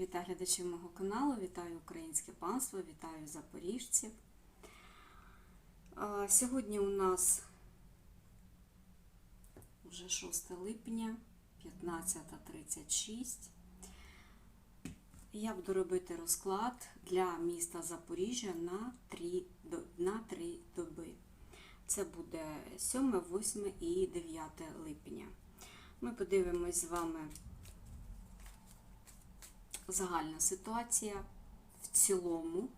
Вітаю глядачів мого каналу, вітаю українське панство, вітаю запоріжців. Сьогодні у нас вже 6 липня, 15.36. Я буду робити розклад для міста Запоріжжя на 3, на 3 доби. Це буде 7, 8 і 9 липня. Ми подивимось з вами загальна ситуація в цілому,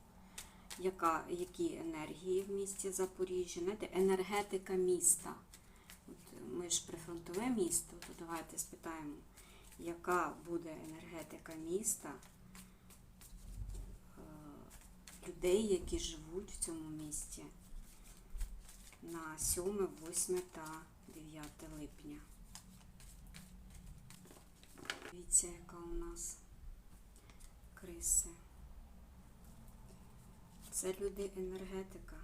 яка, які енергії в місті Запоріжжя, знаєте, енергетика міста. От ми ж прифронтове місто, то давайте спитаємо, яка буде енергетика міста, е, людей, які живуть в цьому місті на 7, 8 та 9 липня. Дивіться, яка у нас криси. Це люди енергетика.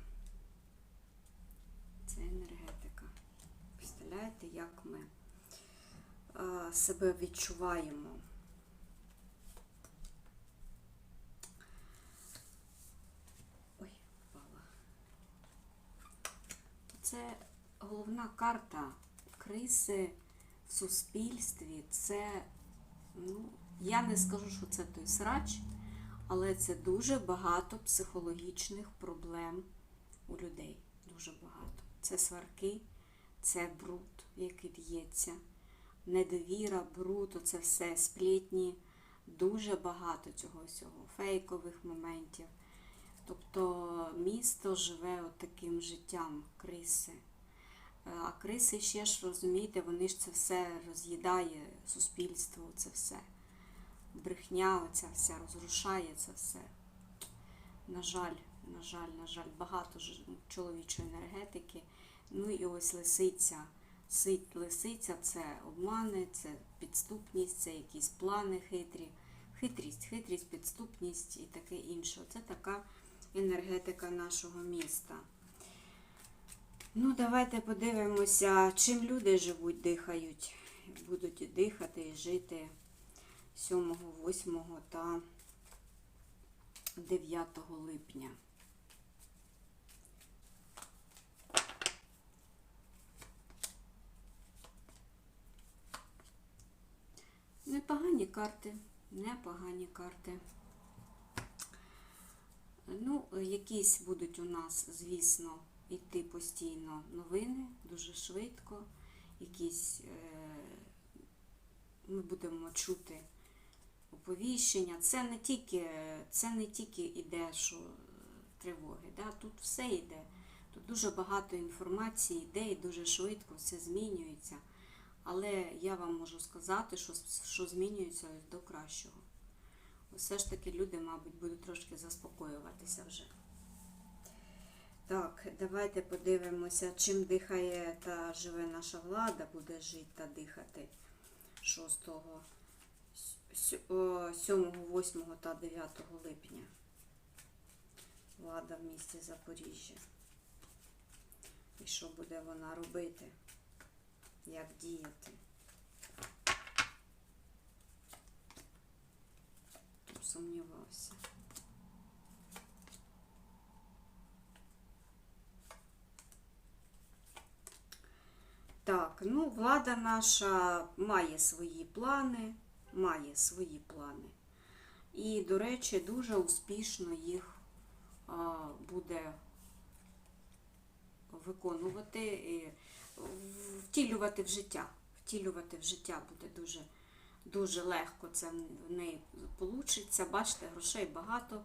Це енергетика. Представляєте, як ми себе відчуваємо? Ой, впала. Це головна карта криси в суспільстві. Це, ну, я не скажу, що це той срач, але це дуже багато психологічних проблем у людей. Дуже багато. Це сварки, це бруд, який лється, недовіра, бруд, це все сплітні, дуже багато цього всього, фейкових моментів. Тобто місто живе от таким життям криси. Е, А криси ще ж розумієте, вони ж це все роз'їдає суспільство, це все брехня оця вся розрушає це все. На жаль, на жаль, на жаль, багато чоловічої енергетики. Ну і ось лисиця. Лисиця це обмани, це підступність, це якісь плани хитрі, хитрість, хитрість, підступність і таке інше. Це така енергетика нашого міста. Ну, давайте подивимося, чим люди живуть, дихають, будуть дихати і жити. 7, 8 та 9 липня. Непогані карти, непогані карти. Ну, якісь будуть у нас, звісно, йти постійно новини, дуже швидко. Якісь е, ми будемо чути оповіщення. Це не тільки, це не тільки іде, що е, тривоги. Да? Тут все йде. Тут дуже багато інформації йде і дуже швидко все змінюється. Але я вам можу сказати, що, що змінюється до кращого. Все ж таки люди, мабуть, будуть трошки заспокоюватися вже. Так, давайте подивимося, чим дихає та живе наша влада, буде жити та дихати 6 7, 8 та 9 липня. Влада в місті Запоріжжя. І що буде вона робити? Як діяти? Сумнівався. Так, ну, влада наша має свої плани має свої плани. І, до речі, дуже успішно їх буде виконувати, і втілювати в життя. Втілювати в життя буде дуже дуже легко це в неї вийде. Бачите, грошей багато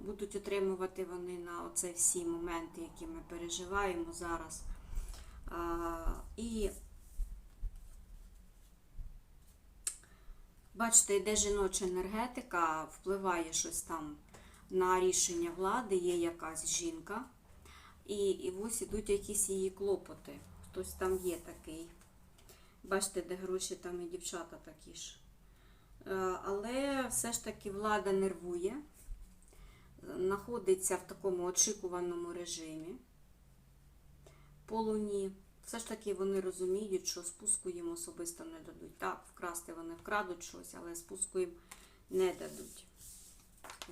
будуть отримувати вони на оце всі моменти, які ми переживаємо зараз. І Бачите, йде жіноча енергетика, впливає щось там на рішення влади, є якась жінка. І і ось ідуть якісь її клопоти. Хтось там є такий. Бачите, де гроші там і дівчата такі ж. Е, але все ж таки влада нервує, знаходиться в такому очікуваному режимі. По луні все ж таки вони розуміють, що спуску їм особисто не дадуть. Так, вкрасти вони вкрадуть щось, але спуску їм не дадуть.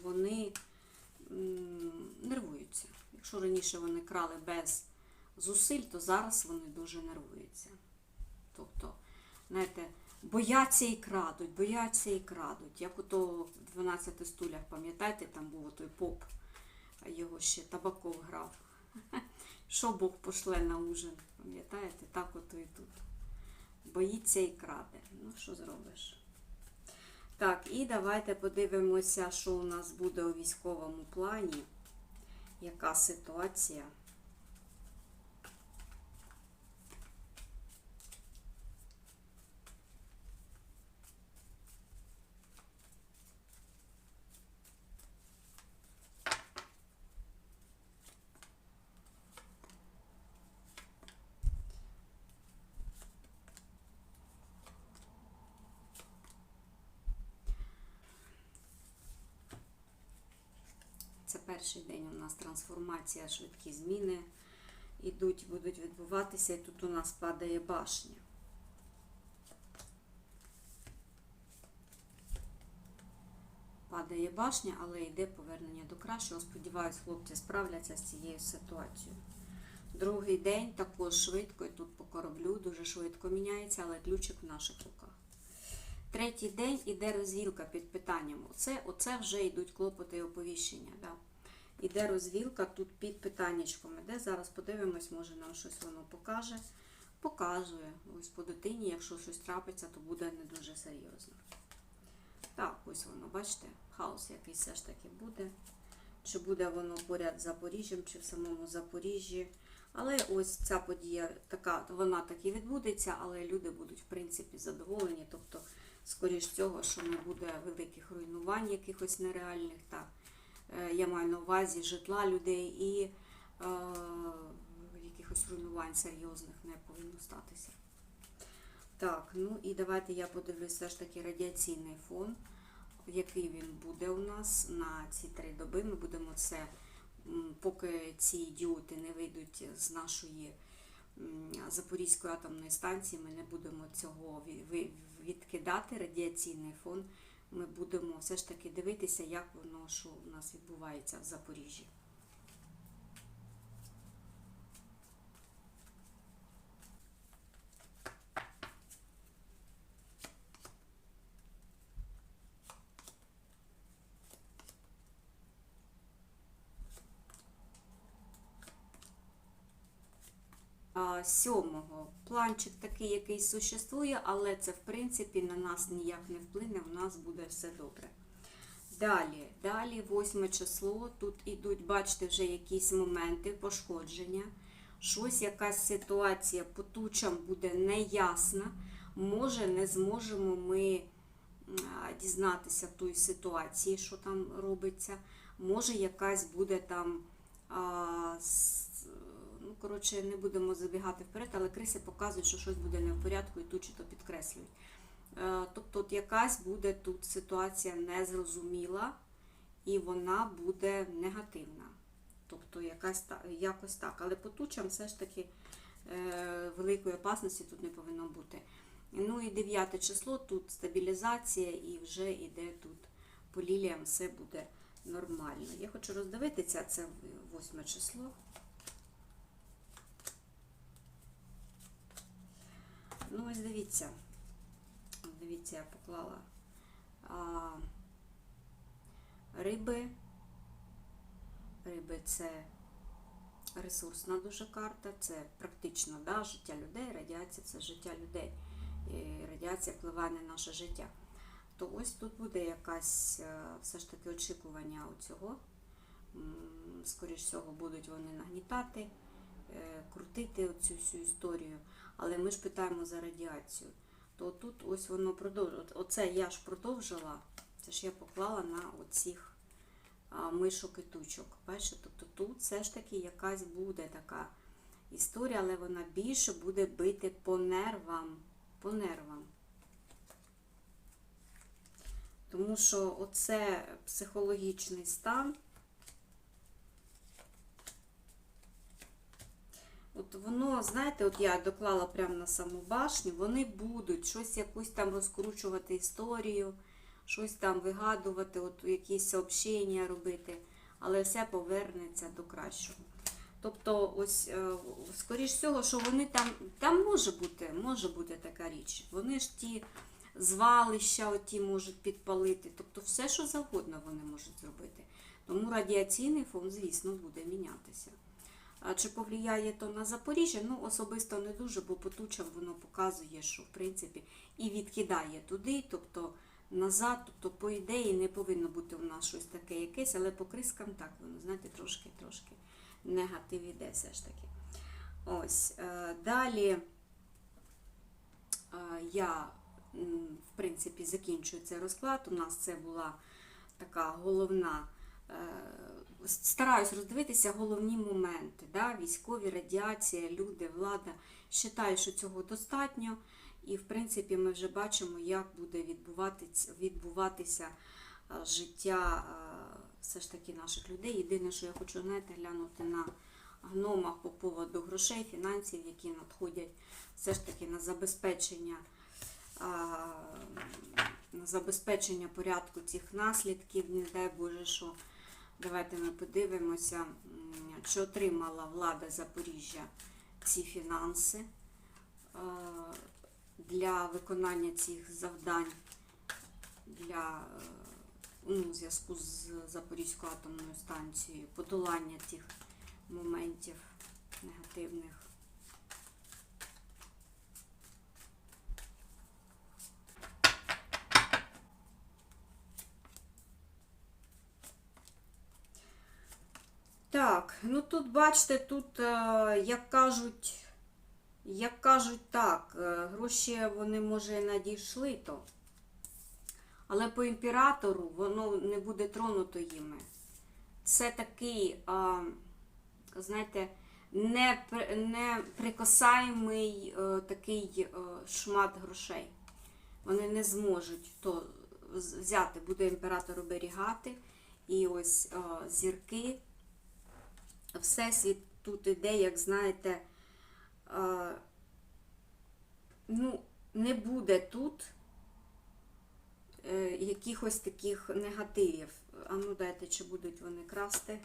Вони нервуються. Якщо раніше вони крали без зусиль, то зараз вони дуже нервуються. Тобто, знаєте, бояться і крадуть, бояться і крадуть. Як ото в 12 стулях, пам'ятаєте, там був той поп, його ще табаков грав. Що Бог пошле на ужин, пам'ятаєте? Так ото і тут. Боїться і краде. Ну, що зробиш? Так, і давайте подивимося, що у нас буде у військовому плані. Яка ситуація? Це перший день у нас трансформація, швидкі зміни ідуть, будуть відбуватися, і тут у нас падає башня. Падає башня, але йде повернення до кращого. Сподіваюсь, хлопці справляться з цією ситуацією. Другий день також швидко, і тут по кораблю дуже швидко міняється, але ключик в наших руках. Третій день іде розвілка під питанням. Оце, оце вже йдуть клопоти і оповіщення. Да? Іде розвілка тут під питаннячком. Іде. Зараз подивимось, може нам щось воно покаже. Показує. Ось по дитині, якщо щось трапиться, то буде не дуже серйозно. Так, ось воно, бачите, хаос якийсь все ж таки буде. Чи буде воно поряд з Запоріжжям, чи в самому Запоріжжі. Але ось ця подія така, вона так і відбудеться, але люди будуть, в принципі, задоволені. Тобто, скоріш цього, що не буде великих руйнувань, якихось нереальних. Так. Е, Я маю на увазі житла людей і е, якихось руйнувань серйозних не повинно статися. Так, ну і давайте я подивлюсь все ж таки радіаційний фон, який він буде у нас на ці три доби. Ми будемо це, поки ці ідіоти не вийдуть з нашої Запорізької атомної станції, ми не будемо цього відкидати, радіаційний фон. Ми будемо все ж таки дивитися, як воно що у нас відбувається в Запоріжжі. А, Сьомого планчик такий, який существує, але це в принципі на нас ніяк не вплине, в нас буде все добре. Далі, далі, восьме число. Тут ідуть, бачите, вже якісь моменти пошкодження. Щось, якась ситуація по тучам буде неясна. Може, не зможемо ми дізнатися тої ситуації, що там робиться. Може, якась буде там. А, коротше, не будемо забігати вперед, але криси показують, що щось буде не в порядку і тут чи то підкреслюють. Е, Тобто, от якась буде тут ситуація незрозуміла, і вона буде негативна. Тобто, якась якось так. Але по тучам все ж таки е, великої опасності тут не повинно бути. Ну і 9 число, тут стабілізація, і вже йде тут по ліліям все буде нормально. Я хочу роздивитися, це 8 число. Ну, ось дивіться. Дивіться, я поклала а, риби. Риби це ресурсна дуже карта, це практично да, життя людей, радіація це життя людей. І радіація впливає на наше життя. То ось тут буде якась е, все ж таки очікування цього. Скоріш всього, будуть вони нагнітати, крутити цю всю історію. Але ми ж питаємо за радіацію. То тут ось воно продовжує. Оце я ж продовжила, це ж я поклала на оцих мишок і тучок. Бачите, тобто тут все ж таки якась буде така історія, але вона більше буде бити по нервам. По нервам. Тому що оце психологічний стан. От воно, знаєте, от я доклала прямо на саму башню, вони будуть щось якусь там розкручувати історію, щось там вигадувати, от якісь сообщення робити, але все повернеться до кращого. Тобто, ось, е, скоріш всього, що вони там, там може бути, може бути така річ. Вони ж ті звалища оті можуть підпалити. Тобто все, що завгодно вони можуть зробити. Тому радіаційний фон, звісно, буде мінятися. А чи повлияє то на Запоріжжя? Ну, особисто не дуже, бо по тучам воно показує, що в принципі і відкидає туди, тобто назад, тобто, по ідеї, не повинно бути у нас щось таке якесь, але по крискам так воно, знаєте, трошки-трошки негатив іде все ж таки. Ось. е, Далі е, я, в принципі, закінчую цей розклад. У нас це була така головна. Е, Стараюсь роздивитися головні моменти. Да? Військові, радіація, люди, влада. Вважаю, що цього достатньо. І, в принципі, ми вже бачимо, як буде відбуватися, відбуватися е, життя е, все ж таки наших людей. Єдине, що я хочу знаєте, глянути на гномах по поводу грошей, фінансів, які надходять все ж таки на забезпечення, на забезпечення порядку цих наслідків, не дай Боже, що давайте ми подивимося, чи отримала влада Запоріжжя ці фінанси для виконання цих завдань для е, ну, зв'язку з Запорізькою атомною станцією, подолання тих моментів негативних. Так, ну тут бачите, тут, е, як кажуть, як кажуть так, е, гроші вони може надійшли то. Але по імператору воно не буде тронуто їми. Це такий, а, знаєте, непри- неприкосаємий е, такий шмат грошей. Вони не зможуть то взяти, буде імператор оберігати. І ось е, зірки. Всесвіт тут іде, як знаєте, ну, не буде тут е, якихось таких негативів. А ну дайте, чи будуть вони красти.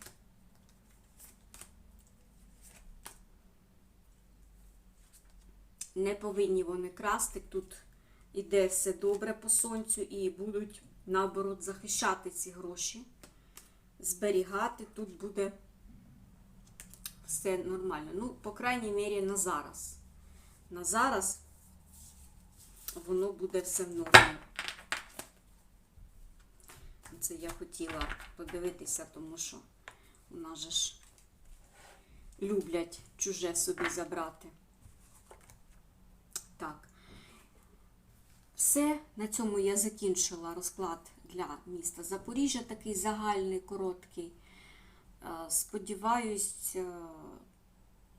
Не повинні вони красти. Тут іде все добре по сонцю і будуть, наоборот, захищати ці гроші, зберігати. Тут буде все нормально. Ну, по крайній мірі, на зараз. На зараз воно буде все в нормі. Це я хотіла подивитися, тому що у нас же ж люблять чуже собі забрати. Так. Все, на цьому я закінчила розклад для міста Запоріжжя, такий загальний, короткий. Е, Сподіваюсь, е,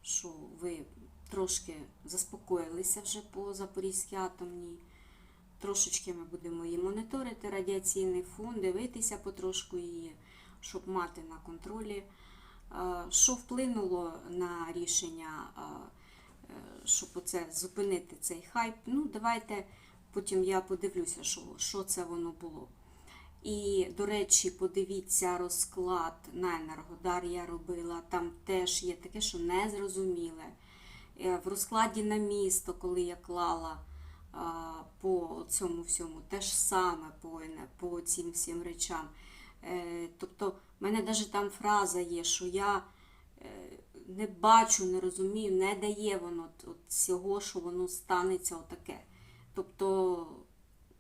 що ви трошки заспокоїлися вже по Запорізькій атомній. Трошечки ми будемо її моніторити, радіаційний фон, дивитися потрошку її, щоб мати на контролі. Е, Що вплинуло на рішення, щоб оце зупинити цей хайп? Ну, давайте потім я подивлюся, що, що це воно було. І, до речі, подивіться розклад на Енергодар я робила. Там теж є таке, що незрозуміле. Е, В розкладі на місто, коли я клала по цьому всьому, те ж саме по, по цим всім речам. Е, Тобто, в мене навіть там фраза є, що я е, не бачу, не розумію, не дає воно от цього, що воно станеться отаке. Тобто,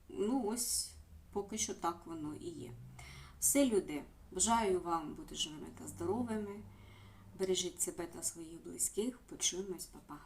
ну ось поки що так воно і є. Все, люди, бажаю вам бути живими та здоровими. Бережіть себе та своїх близьких. Почуємось, па-па.